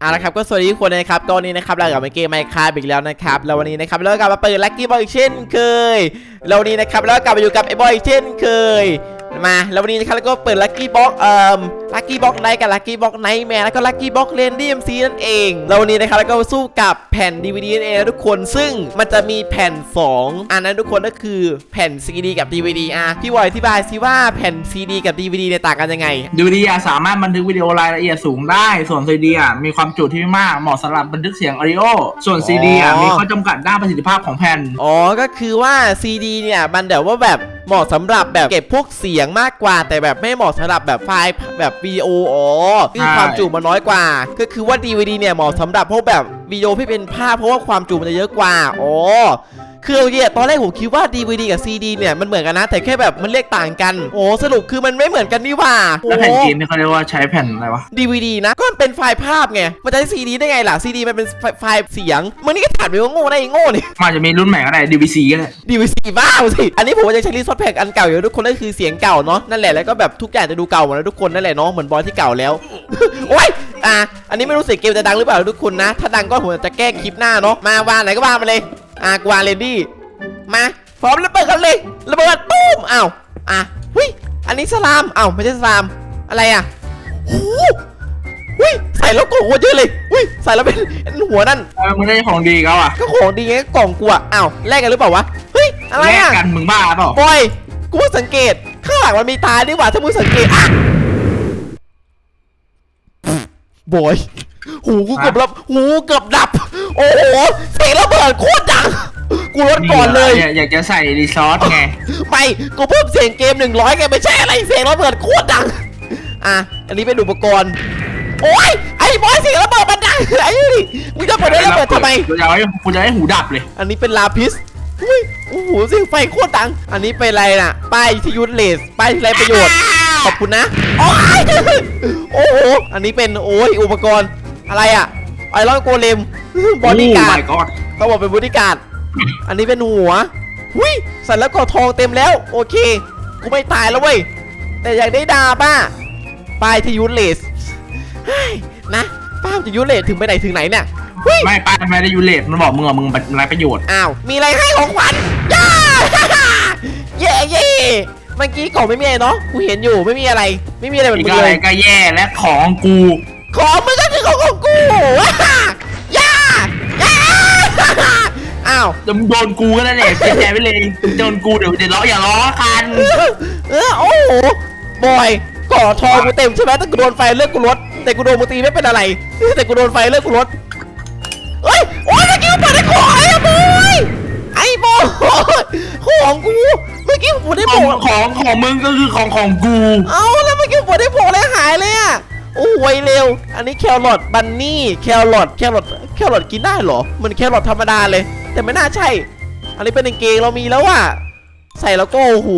เอาละครับก็สวัสดีทุกคนนะครับก็นนี้นะครับเรากลับมาเกมไมค์คาบอีกแล้วนะครับแล้ววันนี้นะครับเรากลับมาเปิดลัคกี้บอลอีกเช่นเคยแล้ววันนี้นะครับเราก็กลับมาอยู่กับไอ้บอยอีกเช่นเคย มา แล้ววันนี้นะครับเราก็เปิดลัคกี้บ็อกเอ่อลัคกี้บ็อกไนท์กับลัคกี้บ็อกไนท์แมนแล้วก็ลัคกี้บ็อกเลนดี้เอ็มซีนั่นเองแล้ววันนี้นะครับเราก็มาสู้กับแผ่น DVD นั่นเองนะทุกคนซึ่งมันจะมีแผ่น 2 อันนั้นทุกคนก็คือแผ่น CD กับ DVD อะพี่บอยอธิบายซิว่าแผ่น CD กับ DVD เนี่ยต่างกันยังไงดูดีอะสามารถบันทึกวิดีโอรายละเอียดสูงได้ ส่วนซีดีอะมีความจุที่ไม่มากเหมาะสำหรับบันทึกเสียงออดิโอส่วนซีดีอะอ๋อมีข้อจำกัดด้านประสิทธิภาพของแผ่นอ๋อก็คือว่า CD เนี่ยมันแบบว่าแบบ เหมาะสำหรับแบบเก็บพวกเสียงมากกว่า แต่แบบไม่เหมาะสำหรับแบบไฟล์แบบวิดีโออ๋อคือใช่ความจุมันน้อยกว่า ก็คือว่า DVD เนี่ยเหมาะสำหรับพวกแบบวิดีโอที่เป็นภาพเพราะว่าความจุมันจะเยอะกว่าอ๋อ คือเอาเนี่ยตอนแรกผมคิดว่า DVD กับ CD เนี่ยมันเหมือนกันนะ แต่แค่แบบมันเรียกต่างกัน โอ้สรุปคือมันไม่เหมือนกันนี่หว่าแล้วแผ่นโอ้เกมนี่เขาเรียกว่าใช้แผ่นอะไรวะ DVD นะ ก็มันเป็นไฟล์ภาพไง มันจะใช้ CD ได้ไงล่ะ CD มันเป็นไฟไฟล์เสียงมึงนี่ก็ถามไปว่าโง่ได้ไงโง่นี่มันอาจจะมีรุ่นใหม่ก็ได้ DVC ก็ได้ดีวีซีบ้าสิ อันนี้ผมก็ยังใช้รีซอสแพ็กอันเก่าอยู่ทุกคนนั่นคือเสียงเก่าเนาะนั่นแหละแล้วก็แบบทุกอย่างจะดูเก่าหมดแล้วทุกคนนั่นแหละเนาะเหมือนบอยที่เก่าแล้วโอ้ยอะอันนี้ไม่รู้เสียงเกมจะดังหรือเปล่าทุกคนนะ ถ้าดังก็ผมจะแก้คลิปหน้าเนาะมาวางไหนก็วางมาเลย อะกวางเรนดี้มาพร้อมแล้วเปิดกันเลยระเบิดตุ้มอ้าวอะหุยอันนี้สลามอ้าวไม่ใช่สลามอะไรอะหูหุยใส่แล้วกล่องหัวเยอะเลยหุยใส่แล้วเป็นหัวนั่นเออมึงได้ของดีเขาอะก็ของดีไงกล่องกูอะอ้าวแลกกันหรือเปล่าวะเฮ้ยอะไรแลกอะกันมึงบ้าเปล่าบอยกูเพิ่งสังเกตข้างหลังมันมีตาดีกว่าถ้ามึงสังเกตอะบอย หูกูเกือบรับหูเกือบดับ โอ้โหเสียงระเบิดโคตรดัง กูลดก่อนเลย อยากจะใส่รีซอสไง ไม่ กูเพิ่มเสียงเกมหนึ่งร้อยไงไม่ใช่อะไร เสียงระเบิดโคตรดัง อะ อันนี้เป็นอุปกรณ์ โอ้ย ไอ้บอยเสียงระเบิดมันดังไอ้นี่มึงจะเปิดได้ระเบิดทำไมกูจะเอาให้กูจะให้หูดับเลย อันนี้เป็นลาพิสอุ้ย โอ้โหเสียงไฟโคตรดัง อันนี้เป็นอะไรน่ะ ป้ายที่ยุทธเลส ป้ายที่ไรประโยชน์ ขอบคุณนะ โอ้ยโอ้โห อันนี้เป็นโอ้ยอุปกรณ์ อะไรอะไอรอนโกเลมบอดี้การ์ดโ my god เขาบอกเป็นบอดี้การ์ดอันนี้เป็นหัวหุยใส่แล้วกอทองเต็มแล้ว โอเค กูไม่ตายแล้วเว้ย แต่อยากได้ดาบ้าป้ายที่ยุทธเลสเฮ้ยนะป้ายที่ยุทธเลสถึงไปไหนถึงไหนเนี่ยหุยไม่ป้าไม่ได้ยูเลตมันบอกมึงอะมึงไรประโยชน์ อ้าว มีอะไรให้ของขวัญย่าเย่เย่เมื่อกี้กล่องไม่มีอะไรเนาะ กูเห็นอยู่ไม่มีอะไร ไม่มีอะไรเหมือนอีกมึงอะไรเลยก็แย่และของกูของมึงก็คือ ของของกูย่าย่าอ้าวจะมึงโดนกูก็ได้แหละเจ็บใจไปเลยโดนกูเดี๋ยวเดี๋ยวล้ออย่าล้อกันเออโอ้โหบอยก่อทองกูเต็มใช่ไหมแต่กูโดนไฟเลือดกูลดแต่กูโดนมึงตีไม่เป็นอะไร แต่กูโดนไฟเลือดกูลดเฮ้ยโอ้ยเมื่อกี้กูเปิดได้ของอะไรอะบอยไอ้บอยของกูเมื่อกี้กูได้ขบอองกของของมึงก็คือของของกู เอาแล้วเมื่อกี้ผมได้โผล่เลยหายเลยอะ โอ้ยเร็ว อันนี้แครอทบันนี่แครอทแครอทแครอทกินได้เหรอมันแครอทธรรมดาเลย แต่ไม่น่าใช่ อันนี้เป็นกางเกงเรามีแล้วอะใส่แล้วก็โอ้โห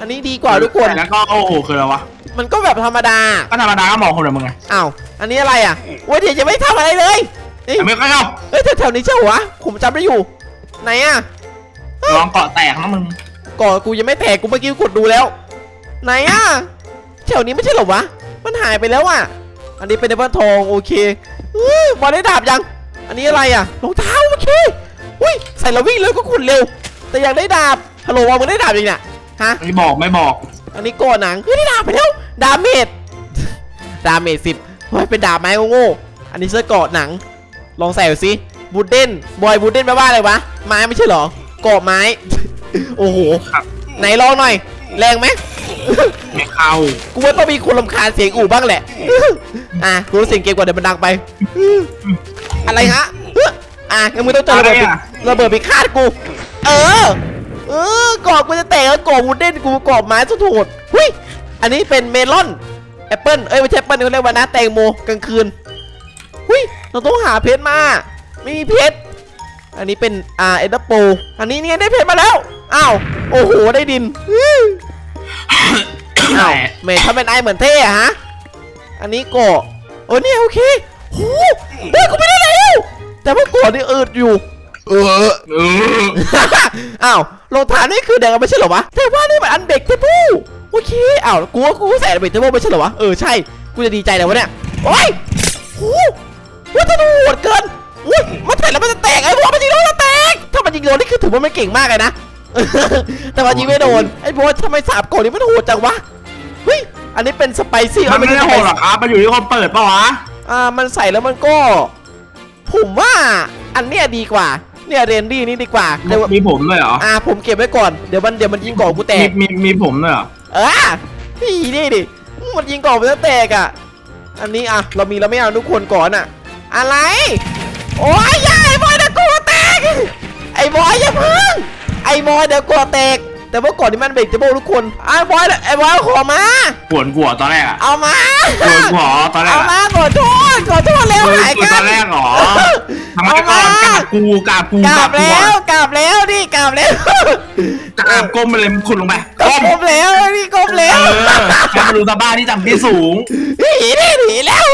อันนี้ดีกว่าทุกคน แล้วก็โอ้โหคืออะไรวะมันก็แบบธรรมดาก็ธรรมดาก็มองคนแบบมึงไงอ้าวอันนี้อะไรอะโอ้ยเดี๋ยวจะไม่ทำอะไรเลยเอ้ยแต่ไม่ค่อยเข้าเฮ้ยแถวๆนี้ใช่เหรอวะผมจำได้อยู่ ไหนอะลองเกาะแตกนะมึงก่อนกูยังไม่แตกกูเมื่อกี้กดดูแล้ว ไหนอะแถวนี้ไม่ใช่เหรอวะ มันหายไปแล้วอะอันนี้เป็นเดบันทองโอเคเฮ้ยบอลได้ดาบยัง อันนี้อะไรอะรองเท้าโอเคอุ้ยใส่แล้ววิ่งเร็วก็ขุนเร็ว แต่อยากได้ดาบฮัลโหลวามึงได้ดาบยังเนี่ยฮะไม่บอกไม่บอก อันนี้ก่อนหนังเฮ้ยได้ดาบไปแล้วดาเมจดาเมจสิบเฮ้ยเป็นดาบไม้โง่ๆอันนี้เสื้อเกราะหนัง ลองใส่ดูสิบูดเด้นบอยบูดเด้นแปลว่าอะไรวะไม้ไม่ใช่เหรอเกราะไม้ โอ้โหครับไหนลองหน่อย แรงไหม ไม่เข้ากูว่าต้องมีคนรำคาญเสียงอู่บ้างแหละ อะกูรู้เสียงเกมกว่าเดี๋ยวมันดังไป อะไรฮะ อะงั้นมึงต้องเจอระเบิดอะไรปิอะระเบิดไปคาดกู เออ เออกรอบกูจะแตกแล้วกรอบวูดเด้นกูกรอบไม้สุดโหดหุ้ย อันนี้เป็นเมลอนแอปเปิลเอ้ยไม่ใช่แอปเปิลเขาเรียกว่านะแตงโมกลางคืนหุ้ยเราต้องหาเพชรมา ไม่มีเพชร อันนี้เป็นอ่าเอ็ดโปอันนี้เนี่ยได้เพชรมาแล้ว อ้าว โอ้โห ได้ดินอื้อ อ้าวเมย์ทำเป็นไอเหมือนเท่อะฮะ อันนี้โกะโอ้เนี่ยโอเคหูเฮ้ยกูไม่ได้แล้วแต่ว่าโกะนี่อืดอยู่ เออเอออ้าวรองเท้านี่คือแดงไม่ใช่เหรอวะ แต่ว่านี่มันอันเบรกเทเบิลโอเค อ้าวกูว่ากูใส่อันเบรกเทเบิลไม่ใช่เหรอวะ เออใช่ กูจะดีใจแล้ววะเนี่ย โอ้ยหูว่าธนูโหดเกินอุ้ยมันแตกแล้วมันจะแตกไอ้บอสมันยิงแล้วแตก ถ้ามันยิงโดนนี่คือถือว่ามันเก่งมากเลยนะ แต่มันยิงไม่โดนไอ้บอสทำไมสาบโกดนี่มันโหดจังวะเฮ้ยอันนี้เป็นสไปซี่มันไม่ได้โหดหรอกครับมันอยู่ที่คนเปิดปะวะอ่ามันใส่แล้วมันก็ ผมว่าอันเนี้ยดีกว่า เนี่ยเรนดี้นี่ดีกว่าเดี๋ยวมีผมด้วยเหรออ่าผมเก็บไว้ก่อนเดี๋ยวมันเดี๋ยวมันยิงก่อนกูแตมีกมีมีผมด้วยเหรอเออพี่นี่ดิมันยิงก่อนมันจะแตกอะอันนี้อะเรามีเราไม่เอาทุกคนก่อนอะ อะไร โอ้ยอยาไอ้บอยเดี๋ยวกลัวแตกไอ้บอยอย่าเพิ่งไอ้บอยเดี๋ยวกลัวแตก แต่ว่าก่อนที่มันเบรกจะโบทุกคนไอ้บอยไอ้บอยเอาขอมา ปวดหัวตอนแรกอะเอามา ปวดหัวตอนแรกเอาอะมาขอโทษขอโทษแล้วปวดหายหัวกัตอนน แรกเหรอทำไมเอาก่อนมากราบกูกราบกูกกลัราบบกูแล้วกลับแล้วนี่กลับแล้วกราบก้มไปเลยขุดลงไปกก้มบแล้วนี่กบเอแล้วอให้มาดูสบ้านที่จำที่สูงหนีนี่หนีแล้ว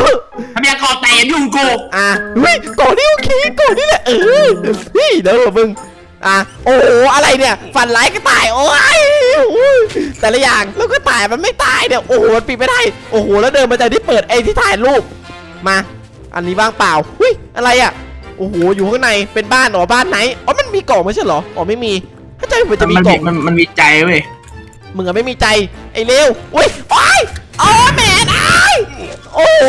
ทำไมกอเตะอยู่กู อะเฮ้ยก่อนนี่โอเคก่อนนี่แหละเออเฮ้ยเดี๋ยวมึง อะโอ้โหอะไรเนี่ยฝันร้ายก็ตายโอ้ยอุ้ยแต่ละอย่างแล้วก็ตายมันไม่ตายเนี่ยโอ้โหมันปิดไม่ได้โอ้โหแล้วเดินมาจากที่เปิดไอ้ที่ถ่ายรูปมา อันนี้ว่างเปล่าเฮ้ยอะไรอะโอ้โหอยู่ข้างในเป็นบ้านเหรอบ้านไหนอ๋อมันมีกล่องไม่ใช่เหรออ๋อไม่มีถ้าใจมันจะมีมันกล่มีองมันมันมีใจเว้ยมึงอะไม่มีใจไอ้เลวอุ้ยโอ้ยโอ้แมนไอ้ายโอ้โห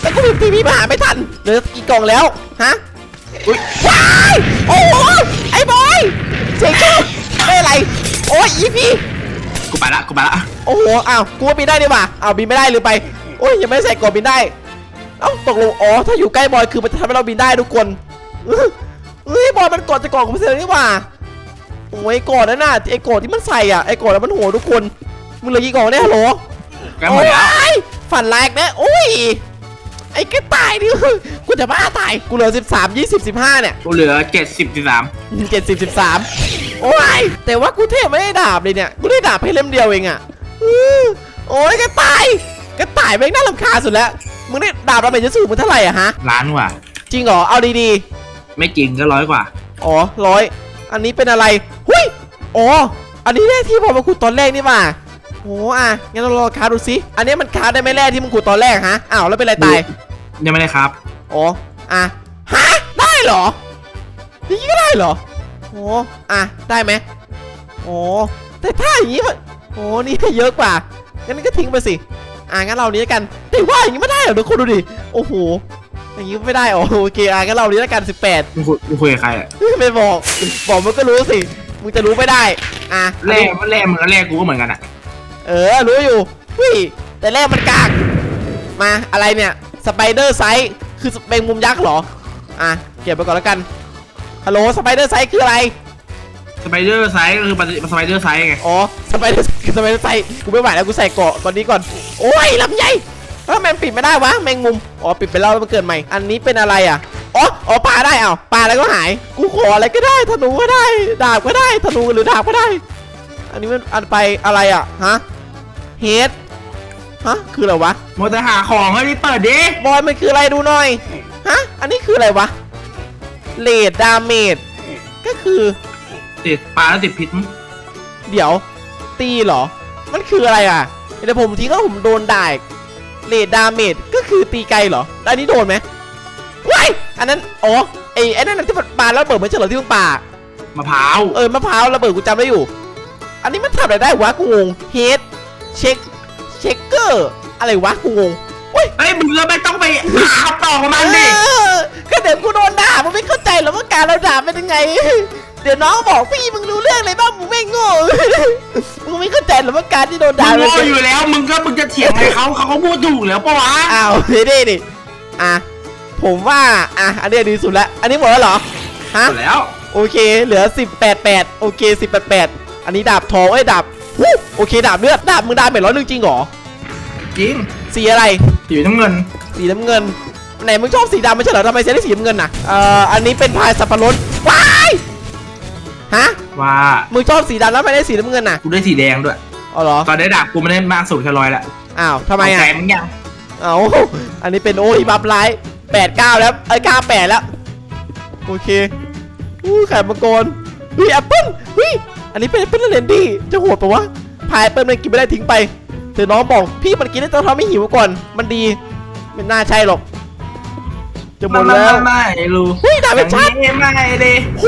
แต่กูพิมพ์พี่มาหาไม่ทันเหลือกี่กล่องแล้วฮะอุ้ย ว้ายโอ้โหไอ้บอยเสียงกูไม่อะไร โอ้ยอีพีกูไปละกูไปละโอ้โห อ้าว กูว่าบินได้ดีกว่าอ้าว บินไม่ได้หรือไป โอ้ย ยังไม่ได้ใส่กรอบบินได้ เอ้า ตกลง อ๋อ ถ้าอยู่ใกล้บอยคือมันจะทำให้เราบินได้ทุกคนอื้อเฮ้ย บอยมันกดจะกรอบของมันเสร็จแล้วนี่หว่า โอ้ยไอ้กอดนั่นน่ะ ไอ้กอดที่มันใส่อะ ไอ้กอดแล้วมันโหดทุกคน มึงเหลือกี่กล่องเนี่ยฮัลโหลแกหมดแล้ว โอ้ยฝันแรกนะอุ้ย ไอ้กระต่ายนี่กูจะบ้าตายกูเหลือ 13 20 15 เนี่ยกูเหลือเจ็ดสิบสิบสาม70 13 โอ้ยแต่ว่ากูเทพไม่ได้ดาบเลยเนี่ยกูได้ดาบให้เล่มเดียวเองอะอื้อโอ้ยกระต่ายกระต่ายแม่งน่ารำคาญสุดแล้วมึงได้ดาบเราเป็นจะสูงมึงเท่าไหร่อะฮะล้านกว่า จริงเหรอเอาดีไม่จริงก็ร้อยกว่า ๆอ๋อร้อยอันนี้เป็นอะไรหุยอ๋ออันนี้แร่ที่พอมาขุดตอนแรกนี่หว่าโอ้อะงั้นเรารอคาดูสิอันนี้มันคาได้ไหมแร่ที่มึงขุดตอนแรกฮะอ้าวแล้วเป็นอะไรตาย ยังไม่ได้ครับอ๋ออะฮะได้เหรออย่างนี้ก็ได้เหรอโอ้อะได้ไหมโอ้แต่ถ้าอย่างนี้มันโอ้นี่เยอะกว่างั้นก็ทิ้งไปสิอะงั้นเรานี้แล้วกันแต่ว่าอย่างนี้ไม่ได้เหรอทุกคนดูดิโอ้โหอย่างนี้ไม่ได้เหรอโอเคอะงั้นเรานี้แล้วกัน 18มึงคุยมึงคุยกับใครอะไม่บอกบอกมันก็รู้สิมึงจะรู้ไม่ได้อะแร่แร่มึงกับแร่กูก็เหมือนกันอะเออรู้อยู่วิแต่แรกมันกากมาอะไรเนี่ย สไปเดอร์ไซส์คือแมงมุมยักษ์เหรอ อะ เก็บไปก่อนแล้วกัน ฮัลโหลสไปเดอร์ไซส์คืออะไร สไปเดอร์ไซส์ก็คือสไปเดอร์ไซส์ไง อ๋อ สไปเดอร์สไปเดอร์ไซส์กูไม่ไหวแล้วกูใส่เกาะก่อนนี้ก่อน โอ้ยลำใหญ่เอ้าแมงปิดไม่ได้วะแมงมุม อ๋อ ปิดไปแล้วแล้วมันเกิดใหม่ อันนี้เป็นอะไรอะ อ๋อ อ๋อปลาได้อ้าวปลาแล้วก็หาย กูขออะไรก็ได้ ธนูก็ได้ ดาบก็ได้ ธนูหรือดาบก็ได้ อันนี้มันอันไปอะไรอะ ฮะ เฮด ฮะคืออะไรวะโมจะหาของให้รีบเปิดดิบอยมันคืออะไรดูหน่อยฮะอันนี้คืออะไรวะเลดดาเมจก็คือติดปลาแล้วติดพิษมั้งเดี๋ยว ตีเหรอ มันคืออะไรอะเดี๋ยวผมทิ้งก็ผมโดนด่าเลดดาเมจก็คือตีไกลเหรอแล้วอันนี้โดนไหมว้ายอันนั้นอ๋อไอ้ไอ้นั่นนะที่มันปาแล้วระเบิดไม่ใช่เหรอที่มึงปามะพร้าวเออมะพร้าวระเบิดกูจำได้อยู่ อันนี้มันทำอะไรได้วะกูงงเฮดเช็ค เช็คเกอร์ อะไรวะกูงงเฮ้ยมึงก็ไม่ต้องไปหาคำตอบของมันดิเออก็เดี๋ยวกูโดนด่ามึงไม่เข้าใจหรอกว่าการเราด่าเป็นยังไง เดี๋ยวน้องบอกพี่มึงรู้เรื่องอะไรบ้างมึงไม่โง่มึงไม่เข้าใจหรอกว่าการที่โดนมึด่างโง่เป็นอยู่แล้วมึงก็มึงจะเถียงอะไรเขาเขาก็พูดถูกแล้วปะวะอ้าวเฮ้ยดิดิอะผมว่าอะอันนี้ดีสุดแล้วอันนี้หมดแล้วเหรอฮะหมดแล้วโอเค เหลือ 10 8 8 โอเค 10 8 8 อันนี้ดาบทองเอ้ยดาบ ฮู้โอเคดาบเลือดดาบมึงดาบเม็ดร้อยหนึ่งจริงเหรอจริงสีอะไร สีน้ำเงิน สีน้ำเงินไหนมึงชอบสีดำไม่ใช่เหรอทำไมเซนได้สีน้ำเงินน่ะเอ่ออันนี้เป็นพายสับปะรดว้ายฮะว่ามึงชอบสีดำแล้วไม่ได้สีน้ำเงินน่ะกูได้สีแดงด้วยอ๋อเหรอตอนได้ดาบกูไม่ได้มากสุดแค่ร้อยละอ้าวทำไมเอาอะแสนมึงยังเอ้าอันนี้เป็นโอ้ยบัฟไลท์แปดเก้าแล้วเอ้ยเก้าแปดแล้วโอเคอู้ไข่มังกรเฮ้ยแอปเปิ้ลเฮ้ยอั นนี้เป็นแอปเปิ้ลเลนดี้จะโหดปะวะพายแอปเปิ้ลมันกินไม่ได้ทิ้งไปเธอน้องบอกพี่มันกินได้ตอนทำให้หิวก่อน มันดีไม่น่าใช่หรอก จะหมไม่ดไม่แล้วไม่ไม่รู้เฮ้ยดาบเป็นชัดอย่างนี้ไม่เลยโห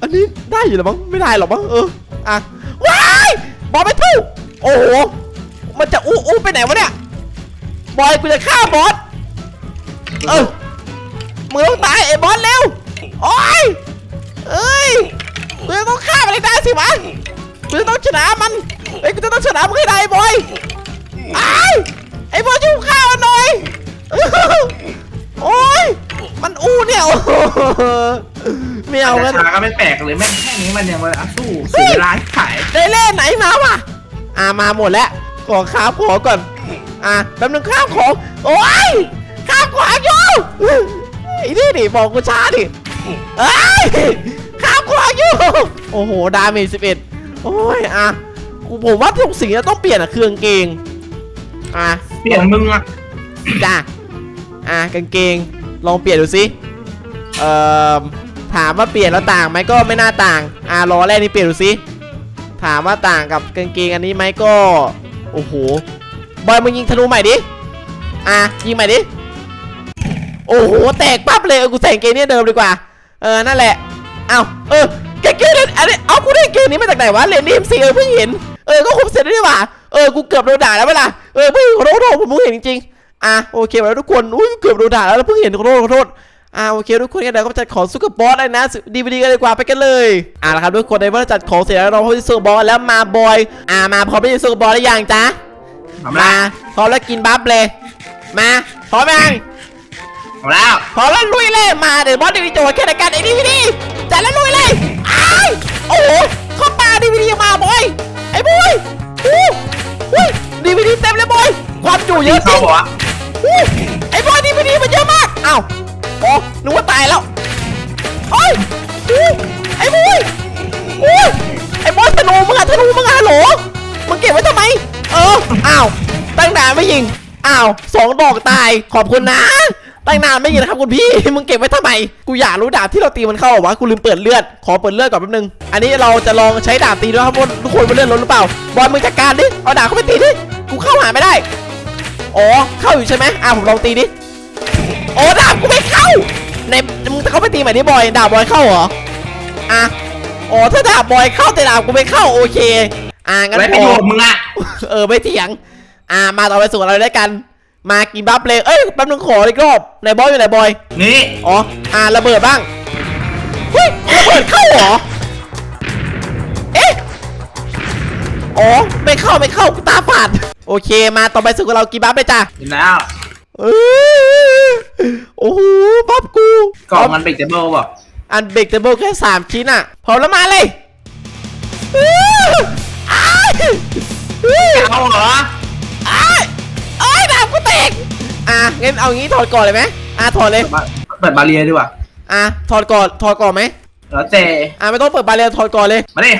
อันนี้ได้อยู่หรอมั้งไม่ได้หรอกมั้งเอออะว้ายบอลไปทู่โอ้โหมันจะอู้อู้ไปไหนวะเนี่ยบอยกูจะฆ่าบอสเออมึงต้องตายไอ้บอสเร็วโอ้ยเอ้ย กูจะต้องฆ่ามันให้ได้สิวะกูจะต้องชนะมันเฮ้ยกูจะต้องชนะมึงให้ได้บอยไอ้ายไอ้บอยช่วยกูฆ่ามันหน่อยโอ้ยมันอู้เนี่ยโอ้โหไม่เอาแต่กันช้าก็ไม่แปลกเลยแม่งแค่นี้มันยังมาสู้เสียเวลาให้ขายได้เล่นไหนมาวะอ่ามาหมดแล้วขอข้ามของก่อนอะแป๊บนึงข้ามของโอ้ยข้ามของอยู่ไอ้นี่ดิบอกกูช้าดิเอ้ยข้ามของอยู่ โอ้โห ดาเมจสิบเอ็ดโอ้ยอะกูผมว่าทุกสิ่งจะต้องเปลี่ยนอะเครื่องเกง อะเปลี่ยนมึงอะจ้าอะกางเกง ลองเปลี่ยนดูสิเอ่อถามว่าเปลี่ยนแล้วต่างไหมก็ไม่น่าต่าง อะรอแรกนี่เปลี่ยนดูสิถามว่าต่างกับกางเกงอันนี้ไหมก็ โอ้โห บอยมึงยิงธนูใหม่ดิ อะยิงใหม่ดิ โอ้โห แตกปั๊บเลยเออกูใส่กางเกงเนี่ยเดิมดีกว่า เออ นั่นแหละ เอ้าเออ กางเกงเนี่ยอันนี้เอากูได้กางเกงนี้มาจากไหนวะเรนนี่สิเออเพิ่งเห็นเออก็คุมเสร็จแล้วนี่หว่าเออกูเกือบโดนด่าแล้วเวลาเออเพิ่งขอโทษขอโทษผมเพิ่งเห็นจริงๆอะโอเคไปแล้วทุกคนอุ้ยเกือบโดนด่าแล้วเพิ่งเห็นขอโทษขอโทษอ่าโอเคทุกคนกันเดี๋ยวก็จัดของซุกเกอร์บอสเลยนะดีวดีกันดีกว่าไปกันเลยอ่าละครับทุกคนในเมื่อจัดของเสร็จแล้วเราพร้อมที่ซุกเกอร์บอสแล้วมาบอยอ่ามาพร้อมที่ซุกเกอร์บอสได้ยังจ๊ะทำมาละพร้อมแล้วกินบัฟเลยมาพร้อมยังทำแล้วพร้อมแล้วลุยเลยมาเดี๋ยวบอสดีวีโจทย์แค่ในการไอ้ดีวีดีจัดแล้วลุยเลยอ้าย จุเยอะจริเขางบอกว่าอู้ไอ้บอยดีวีดีมันเยอะมากอ้าวโอ้นึกว่าตายแล้วโอ้ยอู้ไอ้บอยอู้ไอ้บอยธนูมึงอะธนูมึงอะฮัลโหลมึงเก็บไว้ทำไม เอออ้าวตั้งนานไม่ยิงอ้าวสองดอกตายขอบคุณนะตั้งนานไม่ยิงนะครับคุณพี่ มึงเก็บไว้ทำไม กูอยากรู้ดาบที่เราตีมันเข้าเหรอวะกูลืมเปิดเลือด ขอเปิดเลือดก่อนแป๊บนึง อันนี้เราจะลองใช้ดาบตีด้วยครับว่าทุกคนมันเลือดลดหรือเปล่า บอลมึงจัดการดิ เอาดาบเข้าไปตีดิ กูเข้าหาไม่ได้ อ๋อเข้าอยู่ใช่ไหมอะผมลองตีดิโอ้ดาบกูไม่เข้าในมึงจะเข้าไปตีใหม่ดิบอยดาบบอยเข้าเหรออะอ๋อถ้าดาบบอยเข้าแต่ดาบกูไม่เข้าโอเค อะงั้นไรพประอโยชน์มึงอะเออไม่เถียง อ่ามาต่อไปสู่อะไรด้วยกัน มากินบัฟเลยเอ้ยแป๊บนึงขออีกรอบไหนบอยอยู่ไหนบอยนี่อ๋ออ่าระเบิดบ้างเฮ้ยระเบิดเข้าเหรอเอ๊ะอ๋อไม่เข้าไม่เข้ากูตาฝาด โอเคมาต่อไปสู่กับเรากินบัฟเลยจ้ะเห็นแล้วเอ้ยโอ้โหบัฟกูกล่องมันเบรกเจเบิลบอกอันเบรกเทเบิลแค่สามชิ้นอะพร้อมแล้วมาเลยอื้ออ้ายอื้อเอาเหรออ้ายเอ้ยดาบกูแตกอะงั้นเอางี้ถอดก่อนเลยไหมอะถอดเลย เปิดบาเรียดีกว่าอะถอดก่อนถอดก่อนไหมแล้วแต่อะไม่ต้องเปิดบานเลยถอดก่อนเลย มาดิ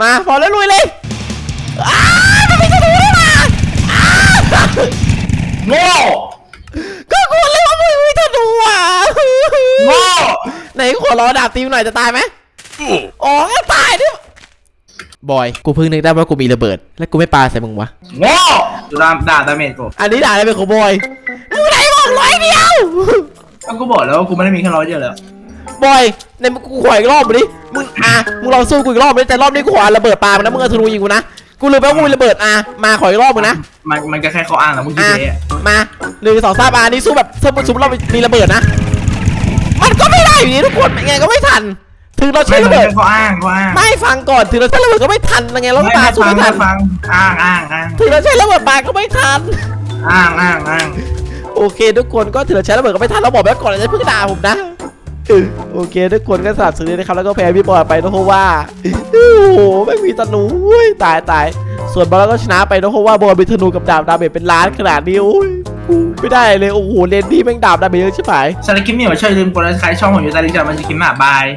มาพอแล้วลุยเลยอ้ายมันไม่ใช่หนูนี่มาอ้าว โง่ก็กูเลยว่ามึงไม่ธนูอะโง่ไหนขอรอดาบตีมหน่อยจะตายไหมอ๋องั้นตายดิบอย กูเพิ่งนึกได้ว่ากูมีระเบิด แล้วกูไม่ปาใส่มึงวะโง่ดูดาด่าดาเมจกูอันนี้ด่าอะไรเป็นของบอยมึงไหนบอกร้อยเดียวก็กูบอกแล้วว่ากูไม่ได้มีแค่ร้อยเดียวแล้วบอยในมึงกูขออีกรอบมาดิมึงอะมึงลองสู้กูอีกรอบมาดิแต่รอบนี้กูขอระเบิดปามึงนะมึงเอาธนูยิงกูนะ กูลืมไปว่ากูมีระเบิดอะมาขออีกรอบมึงนะ มันมันก็แค่เขาอ้างนะมึงคิดอะเองมาหนึ่งสองสามอะอันนี้สู้แบบสมมติสมมติเรามีระเบิดนะ มันก็ไม่ได้อยู่ดีทุกคนยังไงก็ไม่ทัน ถึงเราไม่ใช้มัระนเบิดแค่เขาอ้างเขาอ้างไม่ฟังก่อนถึงเราใช้ระเบิดก็ไม่ทันยังไงเราไม่ตาไม่สู้ฟังไม่ทัไม่นฟังอ้างอ้างอ้างถึงเราใช้ระเบิดปาก็ไม่ทัน อ้างอ้างอ้างโอเค ทุกคนก็ถือใช้ระเบิดก็ไม่ทันเราบอกไว้ก่อนเลยจะเพิ่งด่าผมนะเออ โอเคทุกคนก็สนับสนุนนะครับแล้วก็แพ้พี่บอยไปนะเพราะว่าโอ้โหไม่มีธนูเฮ้ยตายตายส่วนบอลก็ชนะไปนะเพราะว่าบอลมีธนูกับดาบดาเมจเป็นล้านขนาดนี้โอ้ยไม่ได้เลยโอ้โหเลนดี้แม่งดาบดาเมจเยอะใช่ไหมสารบคลิปนี้มาช่วยลืมกดไลค์ใครช่องผมอยู่ตาลิงก์จอมันจะคลิปหน้าบาย